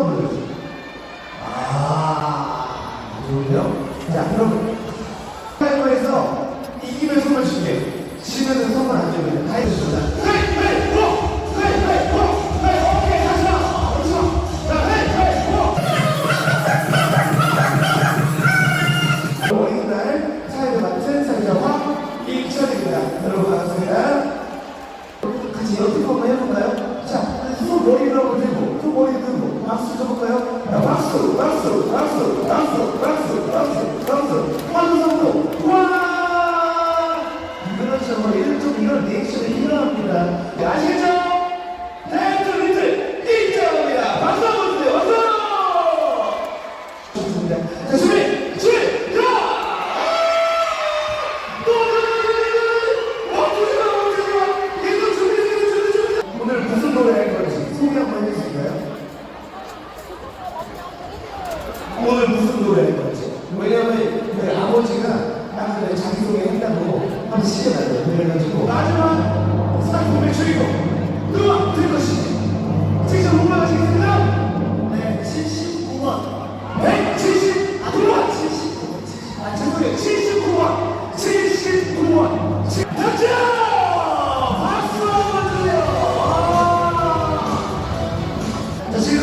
한번 보여주세요. 아, 좋은데요? 자, 그럼 타이머에서 이기면 선물 줄게. 지면은 선물 안 주면 다 이철입니다. 여러분 반갑습니다. 같이 연습 한번 해볼까요? 자, 손 머리를 한번 들고, 손 머리 들고, 박수 쳐볼까요? 자, 박수, 박수, 박수, 박수, 박수, 박수, 환성도, 와! 이런 좀 이런 리액션이. 네, 아시겠죠? 댄스 리트 이점입니다. 박수 한번 주세요. 오늘 무슨 노래를 할 건지. 왜냐면 그 아버지가 아까 자기 소개 한다고 한 시간을 그래가지고 마지막 스타트 매출이고 음악 들을 것이 직접 공부하시겠습니다. 네, 79번. 네, 79번. 79번. 아, 아, 죄송해요. 79번. 79번. 79번. 던져! 박수 한번 주세요. 아. 자, 지금